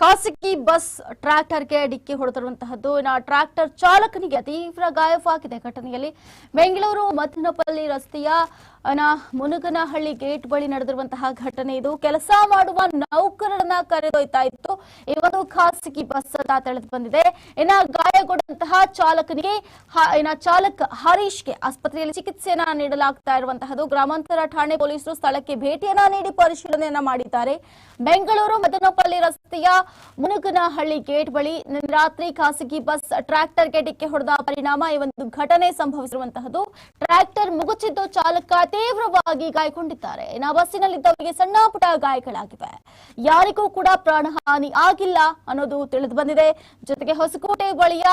ಖಾಸಗಿ ಬಸ್ ಟ್ರ್ಯಾಕ್ಟರ್ಗೆ ಡಿಕ್ಕಿ ಹೊಡೆದಿರುವಂತಹದ್ದು. ಇನ್ನು ಟ್ರ್ಯಾಕ್ಟರ್ ಚಾಲಕನಿಗೆ ತೀವ್ರ ಗಾಯವಾಗಿದೆ ಘಟನೆಯಲ್ಲಿ ಬೆಂಗಳೂರು ಮದನಪಲ್ಲಿ ರಸ್ತೆಯ ಮುನಗನಹಳ್ಳಿ ಗೇಟ್ ಬಳಿ ನಡೆದಿರುವಂತಹ ಘಟನೆ ಇದು. ಕೆಲಸ ಮಾಡುವ ನೌಕರರನ್ನ ಕರೆದೊಯ್ತಾ ಇತ್ತು. ಒಂದು ಖಾಸಗಿ ಬಸ್ ಅಂತ ತಿಳಿದು ಬಂದಿದೆ. ಇನ್ನ ಗಾಯಗೊಂಡಂತಹ ಚಾಲಕನಿಗೆ ಚಾಲಕ ಹರೀಶ್ಗೆ ಆಸ್ಪತ್ರೆಯಲ್ಲಿ ಚಿಕಿತ್ಸೆಯನ್ನ ನೀಡಲಾಗ್ತಾ ಇರುವಂತಹದ್ದು. ಗ್ರಾಮಾಂತರ ಠಾಣೆ ಪೊಲೀಸರು ಸ್ಥಳಕ್ಕೆ ಭೇಟಿಯನ್ನ ನೀಡಿ ಪರಿಶೀಲನೆಯನ್ನ ಮಾಡಿದ್ದಾರೆ. ಬೆಂಗಳೂರು ಮದನಪಲ್ಲಿ ರಸ್ತೆಯ ಮುನುಗನಹಳ್ಳಿ ಗೇಟ್ ಬಳಿ ನಿನ್ನೆ ರಾತ್ರಿ ಖಾಸಗಿ ಬಸ್ ಟ್ರ್ಯಾಕ್ಟರ್ಗೆ ಡಿಕ್ಕಿ ಹೊಡೆದ ಪರಿಣಾಮ. ಈ ಒಂದು ಘಟನೆ ಸಂಭವಿಸಿರುವಂತಹದ್ದು ಟ್ರ್ಯಾಕ್ಟರ್ ಮುಗುಚಿದ್ದು ಚಾಲಕ ತೀವ್ರವಾಗಿ ಗಾಯಗೊಂಡಿದ್ದಾರೆ. ಇನ್ನು ಬಸ್ಸಿನಲ್ಲಿದ್ದವರಿಗೆ ಸಣ್ಣ ಪುಟ ಗಾಯಗಳಾಗಿವೆ. ಯಾರಿಗೂ ಕೂಡ ಪ್ರಾಣಹಾನಿ ಆಗಿಲ್ಲ ಅನ್ನೋದು ತಿಳಿದು ಬಂದಿದೆ. ಜೊತೆಗೆ ಹೊಸಕೋಟೆ ಬಳಿಯ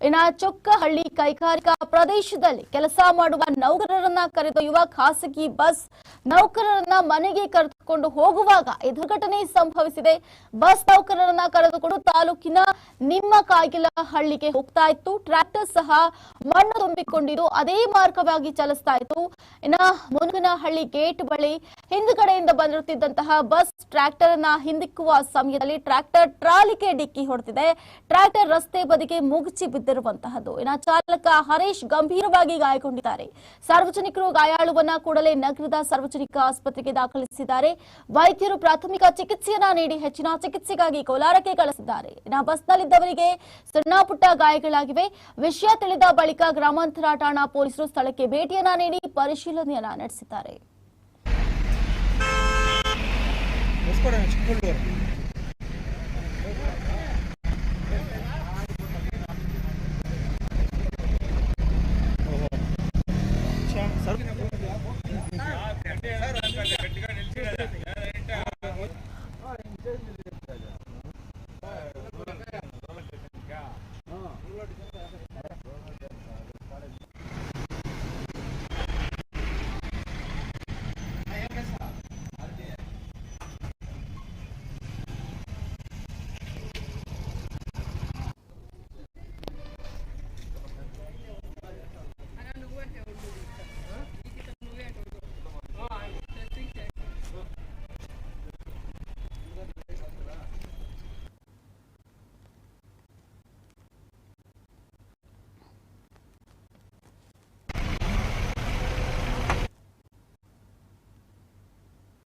ಇನ್ನ ಚೊಕ್ಕಹಳ್ಳಿ ಕೈಗಾರಿಕಾ ಪ್ರದೇಶದಲ್ಲಿ ಕೆಲಸ ಮಾಡುವ ನೌಕರರನ್ನ ಕರೆದೊಯ್ಯುವ ಖಾಸಗಿ ಬಸ್ ನೌಕರರನ್ನ ಮನೆಗೆ ಕರೆದುಕೊಂಡು ಹೋಗುವಾಗ ಈ ದುರ್ಘಟನೆ ಸಂಭವಿಸಿದೆ. ಬಸ್ ನೌಕರರನ್ನ ಕರೆದುಕೊಂಡು ತಾಲೂಕಿನ ನಿಮ್ಮ ಕಾಗಿಲ ಹಳ್ಳಿಗೆ ಹೋಗ್ತಾ ಇತ್ತು. ಟ್ರ್ಯಾಕ್ಟರ್ ಸಹ ಮಣ್ಣು ತುಂಬಿಕೊಂಡಿದ್ದು, ಅದೇ ಮಾರ್ಗವಾಗಿ ಚಲಿಸ್ತಾ ಇತ್ತು. ಇನ್ನ ಮುನಗನಹಳ್ಳಿ ಗೇಟ್ ಬಳಿ ಹಿಂದುಗಡೆಯಿಂದ ಬಂದಿರುತ್ತಿದ್ದಂತಹ ಬಸ್ ಟ್ರ್ಯಾಕ್ಟರ್ನ ಹಿಂದಿಕ್ಕುವ ಸಮಯದಲ್ಲಿ ಟ್ರ್ಯಾಕ್ಟರ್ ಟ್ರಾಲಿಗೆ ಡಿಕ್ಕಿ ಹೊಡೆದಿದೆ. ಟ್ರ್ಯಾಕ್ಟರ್ ರಸ್ತೆ ಬದಿಗೆ ಮುಗಿಸಿ ಬಿದ್ದಿರುವಂತಹದ್ದು. ಇನ್ನ ಚಾಲಕ ಹರೀಶ್ ಗಂಭೀರವಾಗಿ ಗಾಯಗೊಂಡಿದ್ದಾರೆ. ಸಾರ್ವಜನಿಕರು ಗಾಯಾಳುವನ್ನ ಕೂಡಲೇ ನಗರದ ಸಾರ್ವಜನಿಕ ಆಸ್ಪತ್ರೆಗೆ ದಾಖಲಿಸಿದ್ದಾರೆ. ವೈದ್ಯರು ಪ್ರಾಥಮಿಕ ಚಿಕಿತ್ಸೆಯನ್ನ ನೀಡಿ ಹೆಚ್ಚಿನ ಚಿಕಿತ್ಸೆಗಾಗಿ ಕೋಲಾರಕ್ಕೆ ಕಳಿಸಿದ್ದಾರೆ. ಇನ್ನ ಬಸ್ನಲ್ಲಿದ್ದವರಿಗೆ ಸಣ್ಣ ಪುಟ್ಟ ಗಾಯಗಳಾಗಿವೆ. ವಿಷಯ ತಿಳಿದ ಬಳಿಕ ಗ್ರಾಮಾಂತರ ಠಾಣಾ ಪೊಲೀಸರು ಸ್ಥಳಕ್ಕೆ ಭೇಟಿಯನ್ನ ನೀಡಿ ಪರಿಶೀಲನೆಯನ್ನ ನಡೆಸಿದ್ದಾರೆ. ಹೊಸಕೋಟೆ ಚಿಕ್ಕಮಗಳೂರು